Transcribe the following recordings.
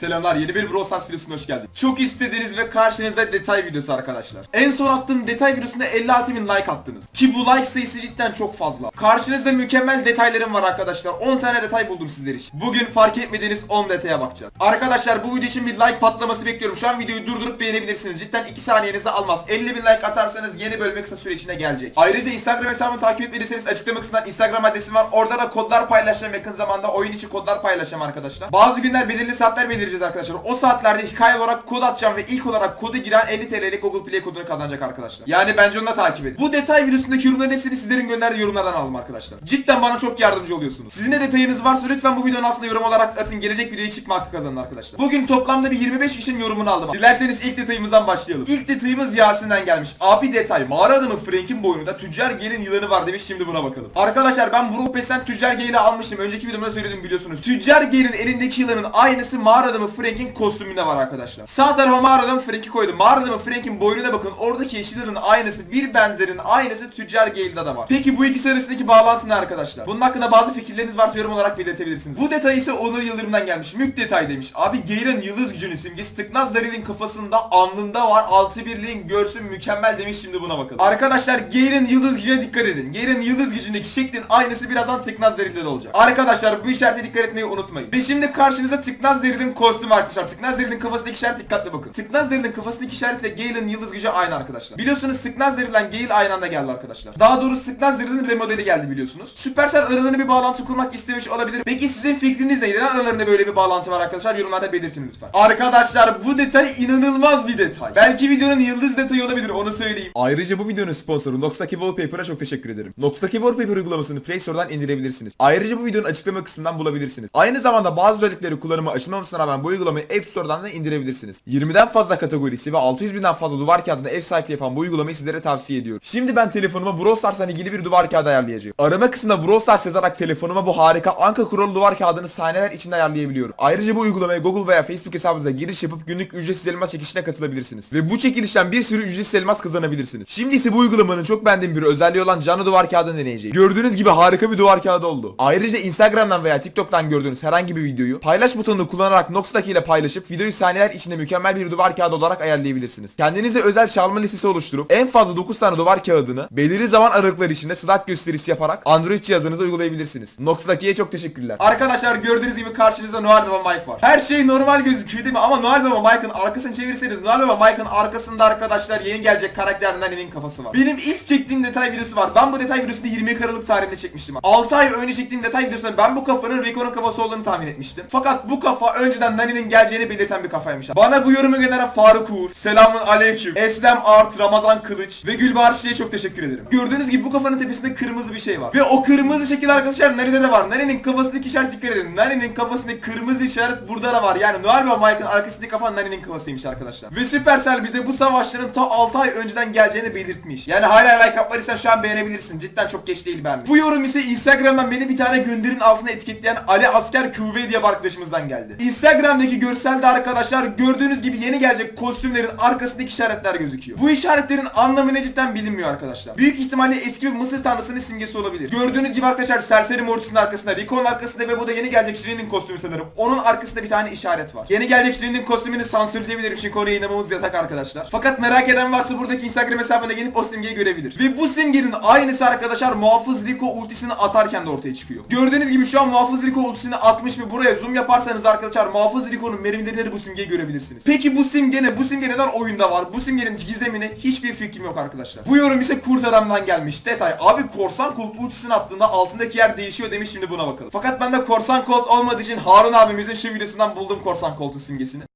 Selamlar yeni bir Brawl Stars videosuna hoş geldin. Çok istediğiniz ve karşınızda detay videosu arkadaşlar. En son attığım detay videosunda 56 bin like attınız. Ki bu like sayısı cidden çok fazla. Karşınızda mükemmel detaylarım var arkadaşlar. 10 tane detay buldum sizler için. Bugün fark etmediğiniz 10 detaya bakacağız. Arkadaşlar bu video için bir like patlaması bekliyorum. Şu an videoyu durdurup beğenebilirsiniz. Cidden 2 saniyenizi almaz. 50 bin like atarsanız yeni bölme kısa süre içinde gelecek. Ayrıca Instagram hesabımı takip etmediyseniz açıklama kısmından Instagram adresim var. Orada da kodlar paylaşacağım yakın zamanda. Oyun içi kodlar paylaşacağım arkadaşlar. Bazı günler belirli saatler belirleyeceğiz arkadaşlar. O saatlerde hikaye olarak kod atacağım ve ilk olarak kodu giren 50 TL'lik Google Play kodunu kazanacak arkadaşlar. Yani bence onu da takip edin. Bu detay videosundaki yorumların hepsini sizlerin gönderdiği yorumlardan aldım arkadaşlar. Cidden bana çok yardımcı oluyorsunuz. Sizin de detayınız varsa lütfen bu videonun altına yorum olarak atın. Gelecek videoya çıkma hakkı kazanın arkadaşlar. Bugün toplamda bir 25 kişinin yorumunu aldım. Dilerseniz ilk detayımızdan başlayalım. İlk detayımız Yasin'den gelmiş. Abi detay. Mağara adamı Frank'in boynunda tüccar gelin yılanı var demiş. Şimdi buna bakalım. Arkadaşlar ben Brawl Pass'ten tüccar geli almıştım. Önceki videomda söyledim biliyorsunuz. Tüccar gelin elindeki yılanın aynısı mağara adamı Frank'in kostümünde var arkadaşlar. Sağ tarafa mağara adamı Frank'i koydum. Mağara adamı Frank'in boynuna bakın. Oradaki yeşil aynısı bir benzerin aynısı tüccar gelinde de var. Peki bu ikisi arasındaki bağlantı ne arkadaşlar? Bunun hakkında bazı fikirleriniz varsa yorum olarak belirtebilirsiniz. Bu detay ise Onur Yıldırım'dan gelmiş. Mük detay demiş. Abi Gale'ın yıldız gücünün simgesi Tıknaz Daryl'in kafasında alnında var. Altı birliğin görsün mükemmel demiş şimdi buna bakalım. Arkadaşlar Gale'ın yıldız gücüne dikkat edin. Gale'ın yıldız gücündeki şeklin aynısı birazdan Tıknaz Daryl'de de olacak. Arkadaşlar bu işarete dikkat etmeyi unutmayın. Ve şimdi karşınıza Tıknaz Daryl'in kostümü arkadaşlar. Tıknaz Daryl'in kafasındaki işaret dikkatli bakın. Tıknaz Daryl'in kafasındaki işaretle Gale'ın yıldız gücü aynı arkadaşlar. Biliyorsunuz Tıknaz ile Gale aynı anda geldi arkadaşlar. Daha doğrusu Tıknaz Daryl'in remodeli geldi biliyorsunuz. Supercell aralarında bir bağlantı kurmak istemiş olabilir. Peki sizin fikriniz ne? Neden aralarında böyle bir bağlantı var arkadaşlar? Yorumlarda belirtin lütfen. Arkadaşlar bu detay inanılmaz bir detay. Belki videonun yıldız detayı olabilir onu söyleyeyim. Ayrıca bu videonun sponsoru Nox'taki Wallpaper'a çok teşekkür ederim. Nox'taki Wallpaper uygulamasını Play Store'dan indirebilirsiniz. Ayrıca bu videonun açıklama kısmından bulabilirsiniz. Aynı zamanda bazı özellikleri kullanıma açılmamasına rağmen bu uygulamayı App Store'dan da indirebilirsiniz. 20'den fazla kategorisi ve 600 binden fazla duvar kağıdına ev sahipliği yapan bu uygulamayı sizlere tavsiye ediyorum. Şimdi ben telefonuma Brawl Stars'la ilgili bir duvar kağıdı ayarlayacağım. Arama kısmında Brawl Stars yazarak telefonuma bu harika Anka kurulu duvar kağıdını saniyeler içinde ayarlayabiliyorum. Ayrıca bu uygulamaya Google veya Facebook hesabınıza giriş yapıp günlük ücretsiz elmas çekişine katılabilirsiniz. Ve bu çekilişten bir sürü ücretsiz elmas kazanabilirsiniz. Şimdi ise bu uygulamanın çok beğendiğim bir özelliği olan canlı duvar kağıdını deneyeceğim. Gördüğünüz gibi harika bir duvar kağıdı oldu. Ayrıca Instagram'dan veya TikTok'tan gördüğünüz herhangi bir videoyu paylaş butonunu kullanarak Nox'taki ile paylaşıp videoyu saniyeler içinde mükemmel bir duvar kağıdı olarak ayarlayabilirsiniz. Kendinize özel çalma listesi oluşturup en fazla 9 tane duvar kağıdını belirli zaman aralıkları içinde slot gösterisi yaparak Android cihazınıza uygulayabilirsiniz. Nox'taki'ye çok teşekkürler. Arkadaşlar gördüğünüz gibi karşınızda Noel Baba Mike var. Her şey normal gözüküyor değil mi? Ama Noel Baba Mike'ın arkasını çevirirseniz Noel Baba Mike'ın arkasında arkadaşlar yeni gelecek karakter Nani'nin kafası var. Benim ilk çektiğim detay videosu var. Ben bu detay videosunu 20 Aralık tarihinde çekmiştim. 6 ay önce çektiğim detay videosunda ben bu kafanın Rico'nun kafası olduğunu tahmin etmiştim. Fakat bu kafa önceden Nani'nin geleceğini belirten bir kafaymış. Bana bu yorumu gönderen Faruk Uğur, Selamun Aleyküm, Eslem Art, Ramazan Kılıç ve Gülbahar Çiçek'e çok teşekkür ederim. Gördüğünüz gibi bu kafanın tepesinde kırmızı bir şey var. Ve o kırmızı şekil arkadaşlar Nani'de de var. Nani'nin kafasındaki işaret dikkat edin. Nani'nin kafasındaki kırmızı işaret burada da var. Yani Noel ve Mike'ın arkasındaki kafa Nani'nin kafasıymış arkadaşlar. Ve Supercell bize bu savaşların ta 6 ay önceden geleceğini belirtmiş. Yani hala like atmadıysan şu an beğenebilirsin. Cidden çok geç değil ben. Bu yorum ise Instagram'dan beni bir tane gönderin altına etiketleyen Ali Asker QV diye bir arkadaşımızdan geldi. Instagram'daki görselde arkadaşlar gördüğünüz gibi yeni gelecek kostümlerin arkasındaki işaretler gözüküyor. Bu işaretlerin anlamı ne cidden bilinmiyor arkadaşlar. Büyük ihtimalle eski bir Mısır tanrısının simgesi olabilir. Gördüğünüz gibi arkadaşlar Serseri Mortis'in arkasında, Rico'nun arkasında ve bu da yeni gelecek Shrin'in kostümü sanırım. Onun arkasında bir tane işaret var. Yeni gelecek Shrin'in kostümünü sansürleyebilirim çünkü oraya inanmamız yasak arkadaşlar. Fakat merak eden varsa buradaki Instagram hesabına gelip o simgeyi görebilir. Ve bu simgenin aynısı arkadaşlar Muhafız Rico ultisini atarken de ortaya çıkıyor. Gördüğünüz gibi şu an Muhafız Rico ultisini atmış ve buraya zoom yaparsanız arkadaşlar Muhafız Rico'nun mermileri bu simgeyi görebilirsiniz. Peki bu simge ne? Bu simge neden oyunda var? Bu simgenin gizemine hiçbir fikrim yok arkadaşlar. Bu yorum ise Kurt Adam'dan gelmiş. Detay. Abi korsan kolt ultisini attığında altındaki yer değişiyor demiş şimdi buna bakalım. Fakat ben de korsan kolt olmadığı için Harun abimizin şu videosundan buldum korsan koltun simgesini.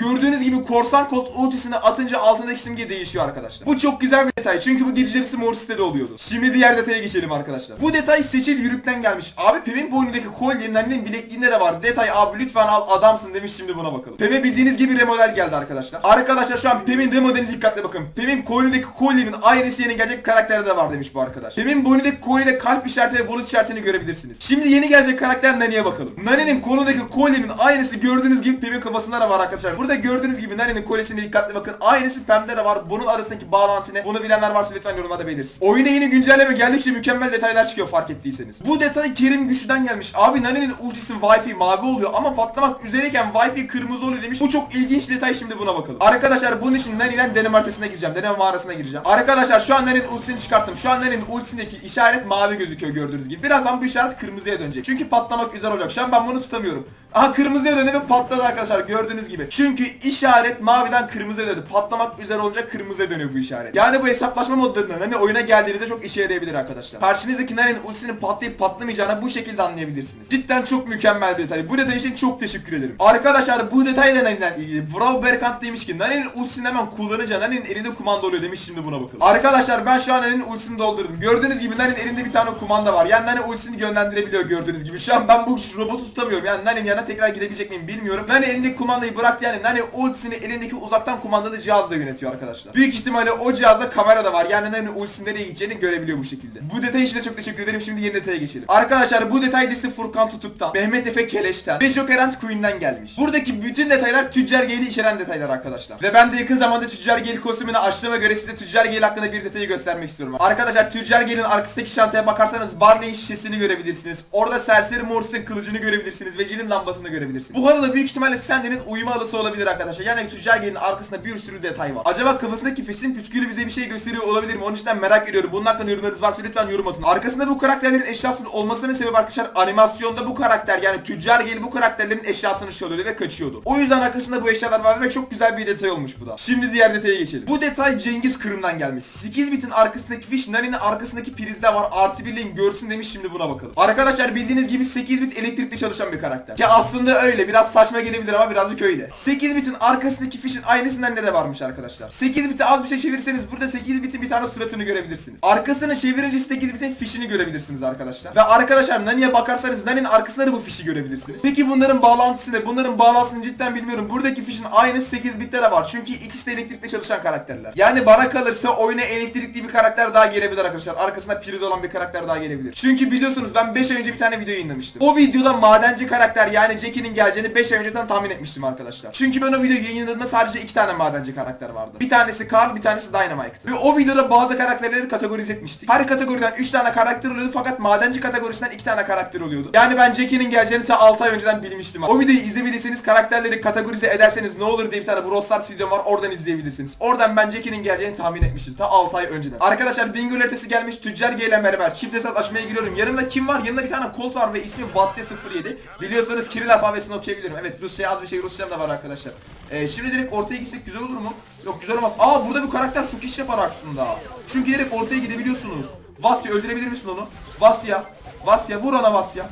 Gördüğünüz gibi korsan kolt ultisini atınca altındaki simge değişiyor arkadaşlar. Bu çok güzel bir detay çünkü bu gece yarısı mor sitede oluyordu. Şimdi diğer detaya geçelim arkadaşlar. Bu detay seçil yürükten gelmiş. Abi Pem'in boynundaki kolyenin annenin bilekliğinde de var. Detay abi lütfen al adamsın demiş şimdi buna bakalım. Pem'e bildiğiniz gibi remodel geldi arkadaşlar. Arkadaşlar şu an Pem'in remodeline dikkatle bakın. Pem'in koynundaki kolyenin aynısı yeni gelecek karakterde de var demiş bu arkadaş. Pem'in boynundaki kolyede kalp işareti ve bulut işaretini görebilirsiniz. Şimdi yeni gelecek karakter Nani'ye bakalım. Nani'nin kolundaki kolyenin aynısı gördüğünüz gibi Pem'in kafasında da var arkadaşlar. Burada Burada gördüğünüz gibi Nani'nin kolyesine dikkatli bakın. Aynısı Pem'de de var. Bunun arasındaki bağlantı ne? Bunu bilenler varsa lütfen yorumlarda belirsin. Oyuna yeni güncelleme geldikçe mükemmel detaylar çıkıyor fark ettiyseniz. Bu detay Kerim Güçlü'den gelmiş. Abi Nani'nin ultisinin Wi-Fi mavi oluyor ama patlamak üzereyken Wi-Fi kırmızı oluyor demiş. Bu çok ilginç detay şimdi buna bakalım. Arkadaşlar bunun için Nani'den deneme haritasına gireceğim. Deneme mağarasına gireceğim. Arkadaşlar şu an Nani'nin ultisini çıkarttım. Şu an Nani'nin ultisindeki işaret mavi gözüküyor gördüğünüz gibi. Birazdan bu işaret kırmızıya dönecek. Çünkü patlamak üzere olacak. Şu an ben bunu tutamıyorum. Aha kırmızıya döndü ve patladı arkadaşlar gördüğünüz gibi. Çünkü işaret maviden kırmızıya döndü. Patlamak üzere olunca kırmızıya dönüyor bu işaret. Yani bu hesaplaşma modlarından hani oyuna geldiğinizde çok işe yarayabilir arkadaşlar. Karşınızdaki Nani'nin ultisinin patlayıp patlamayacağını bu şekilde anlayabilirsiniz. Cidden çok mükemmel bir detay. Bu detay için çok teşekkür ederim. Arkadaşlar bu detayla Nani'den ilgili. Brawl Berkant demiş ki Nani'nin ultisini hemen kullanınca Nani'nin elinde kumanda oluyor demiş şimdi buna bakalım. Arkadaşlar ben şu an Nani'nin ultisini doldurdum. Gördüğünüz gibi Nani'nin elinde bir tane kumanda var. Yani Nani ultisini yönlendirebiliyor gördüğünüz gibi. Şu an ben bu robotu tutamıyorum. Yani Nani'nin yanına tekrar gidebilecek miyim bilmiyorum. Nani elindeki kumandayı bıraktı yani Nani ultisini elindeki uzaktan kumandalı cihazla yönetiyor arkadaşlar. Büyük ihtimalle o cihazda kamera da var. Yani Nani ultisinin nereye gideceğini görebiliyor bu şekilde. Bu detay için de çok teşekkür ederim. Şimdi yeni detaya geçelim. Arkadaşlar bu detay dizisi Furkan Tutuk'tan, Mehmet Efe Keleş'ten ve Joker and Queen'den gelmiş. Buradaki bütün detaylar Tüccar Gale'i içeren detaylar arkadaşlar. Ve ben de yakın zamanda Tüccar Gale kostümünü açtığıma göre size Tüccar Gale hakkında bir detayı göstermek istiyorum. Arkadaşlar Tüccar Gale'in arkasındaki şantaya bakarsanız Barney'in şişesini görebilirsiniz. Orada Serseri Morris'in kılıcını görebilirsiniz ve Jin'in lambasını görebilirsiniz. Bu arada büyük ihtimalle Sandy'nin uyuma alısı olabilir arkadaşlar. Yani Tüccar Gale'in arkasında bir sürü detay var. Acaba kafasındaki fesin püskülü bize bir şey gösteriyor olabilir mi? Onun için merak ediyorum. Bunun hakkında yorumlarınız varsa lütfen yorum atın. Arkasında bu karakterlerin eşyasının olmasının sebebi arkadaşlar animasyonda bu karakter yani Tüccar Gale bu karakterlerin eşyasını çalıyordu ve kaçıyordu. O yüzden arkasında bu eşyalar var ve çok güzel bir detay olmuş bu da. Şimdi diğer detaya geçelim. Bu detay Cengiz Kırım'dan gelmiş. 8 bitin arkasındaki fiş Nani'nin arkasındaki prizde var. Artı birliğin görsün demiş şimdi buna bakalım. Arkadaşlar bildiğiniz gibi 8 bit elektrikli çalışan bir karakter. Ki aslında öyle biraz saçma gelebilir ama birazcık öyle. 8 bitin arkasındaki fişin aynısından ne de varmış arkadaşlar. 8 biti az bir şey çevirirseniz burada 8 bitin bir tane suratını görebilirsiniz. Arkasını çevirince 8 bitin fişini görebilirsiniz arkadaşlar. Ve arkadaşlar Nani'ye bakarsanız Nani'nin arkasında da bu fişi görebilirsiniz. Peki bunların bağlantısı ne? Bunların bağlantısını cidden bilmiyorum. Buradaki fişin aynısı 8 bitte de var. Çünkü ikisi de elektrikle çalışan karakterler. Yani bana kalırsa oyuna elektrikli bir karakter daha gelebilir arkadaşlar. Arkasında priz olan bir karakter daha gelebilir. Çünkü biliyorsunuz ben 5 ay önce bir tane video yayınlamıştım. O videoda madenci karakter yani Jackie'nin geleceğini 5 ay önceden tahmin etmiştim arkadaşlar. Çünkü ben o videoyu yayınladığımda sadece 2 tane madenci karakter vardı. Bir tanesi Carl, bir tanesi Dynamite'tı. Ve o videoda bazı karakterleri kategorize etmiştik. Her kategoriden 3 tane karakter oluyordu fakat madenci kategorisinden 2 tane karakter oluyordu. Yani ben Jackie'nin geleceğini ta 6 ay önceden bilmiştim. O videoyu izlemediyseniz karakterleri kategorize ederseniz ne olur diye bir tane Brawl Stars videom var oradan izleyebilirsiniz. Oradan ben Jackie'nin geleceğini tahmin etmiştim ta 6 ay önceden. Arkadaşlar bingo haritası gelmiş Tüccar G ile beraber çift hesap açmaya giriyorum. Yanımda kim var? Yanımda bir tane Colt var ve ismi Bastia 07. Biliyorsanız Kiril alfabesini okuyabilirim. Evet Rusça az bir şey Rusçam da var arkadaşlar. Ee, şimdi direkt ortaya gitsek güzel olur mu? Yok güzel olmaz. Aa burada bir karakter çok iş yapar aslında. Çünkü direkt ortaya gidebiliyorsunuz. Vasya öldürebilir misin onu? Vasya. Vasya vur ona Vasya.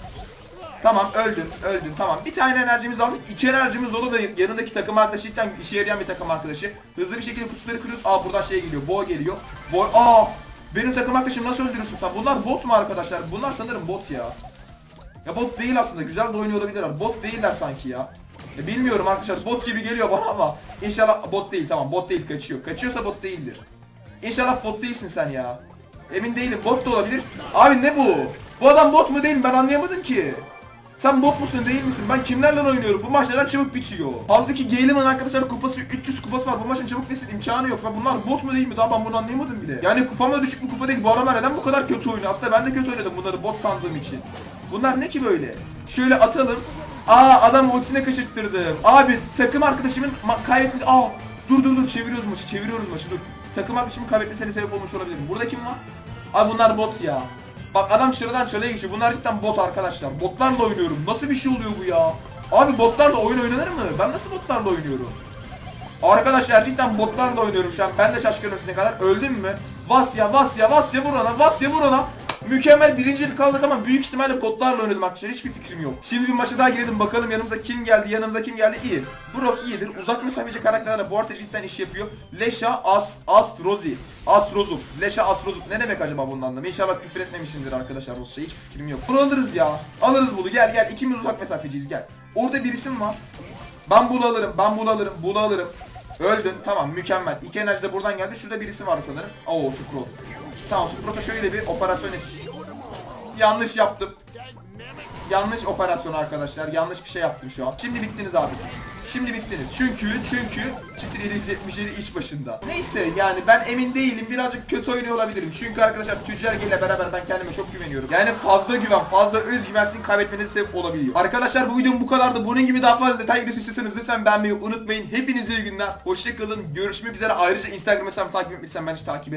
Tamam öldün öldün tamam bir tane enerjimiz aldık iki enerjimiz dolu ve yanındaki takım arkadaşı cidden işe yarayan bir takım arkadaşı hızlı bir şekilde kutuları kırıyoruz aa buradan şey geliyor boğa geliyor boğa aa benim takım arkadaşım nasıl öldürüyorsun sen bunlar bot mu arkadaşlar bunlar sanırım bot ya ya bot değil aslında güzel de oynuyor olabilirler bot değiller sanki ya ya bilmiyorum arkadaşlar bot gibi geliyor bana ama inşallah bot değil tamam bot değil kaçıyor kaçıyorsa bot değildir İnşallah bot değilsin sen ya emin değilim bot da olabilir abi ne bu bu adam bot mu değil mi ben anlayamadım ki sen bot musun değil misin? Ben kimlerle oynuyorum? Bu maçlar çabuk bitiyor. Halbuki Gale'in arkadaşlar kupası 300 kupası var. Bu maçın çabuk bitsin imkanı yok. Ve bunlar bot mu değil mi? Daha ben bunu anlayamadım bile. Yani kupama düşük bir kupa değil. Bu adamlar neden bu kadar kötü oynuyor? Aslında ben de kötü oynadım bunları bot sandığım için. Bunlar ne ki böyle? Şöyle atalım. Aa adam ultisine kaçırttırdım. Abi takım arkadaşımın kaybetmiş. Aa dur dur dur çeviriyoruz maçı çeviriyoruz maçı dur. Takım arkadaşımın kaybetmesine sebep olmuş olabilir. Burada kim var? Abi bunlar bot ya. Bak adam çırıdan çırıya geçiyor. Bunlar cidden bot arkadaşlar. Botlarla oynuyorum. Nasıl bir şey oluyor bu ya? Abi botlarla oyun oynanır mı? Ben nasıl botlarla oynuyorum? Arkadaşlar cidden botlarla oynuyorum şu an. Ben de şaşkınım sizin kadar. Öldüm mü? Vasya, Vasya, Vasya vur ona, Vasya vur ona. Mükemmel birincilik kaldık ama büyük ihtimalle botlarla oynadım arkadaşlar. Hiçbir fikrim yok. Şimdi bir maça daha girelim bakalım yanımıza kim geldi, yanımıza kim geldi? İyi. Brock iyidir. Uzak mesafeci karakterlerle bu arada cidden iş yapıyor. Leşa, As, Astrozi. Asrozuk. Leşa Asrozuk. Ne demek acaba bunun anlamı? İnşallah küfür etmemişimdir arkadaşlar Rusça. Hiçbir fikrim yok. Bunu alırız ya. Alırız bunu. Gel gel. İkimiz uzak mesafeciyiz gel. Orada bir isim var. Ben bunu alırım. Ben bunu alırım. Bunu alırım. Öldün. Tamam mükemmel. İki enerji de buradan geldi. Şurada birisi var sanırım. Oo Sprout. Tamam Sprout'a şöyle bir operasyon. Yanlış yaptım. Yanlış operasyon arkadaşlar. Yanlış bir şey yaptım şu an. Şimdi bittiniz abi. Şimdi bittiniz. Çünkü çünkü Çitin 777 iş başında. Neyse yani ben emin değilim. Birazcık kötü oynuyor olabilirim. Çünkü arkadaşlar Tüccar ile beraber ben kendime çok güveniyorum. Yani fazla güven, fazla özgüven sizin kaybetmenize sebep olabiliyor. Arkadaşlar bu videom bu kadardı. Bunun gibi daha fazla detay videosu istiyorsanız lütfen beğenmeyi unutmayın. Hepinize iyi günler. Hoşçakalın. Görüşmek üzere. Ayrıca Instagram hesabımı takip etmediysen beni takip et.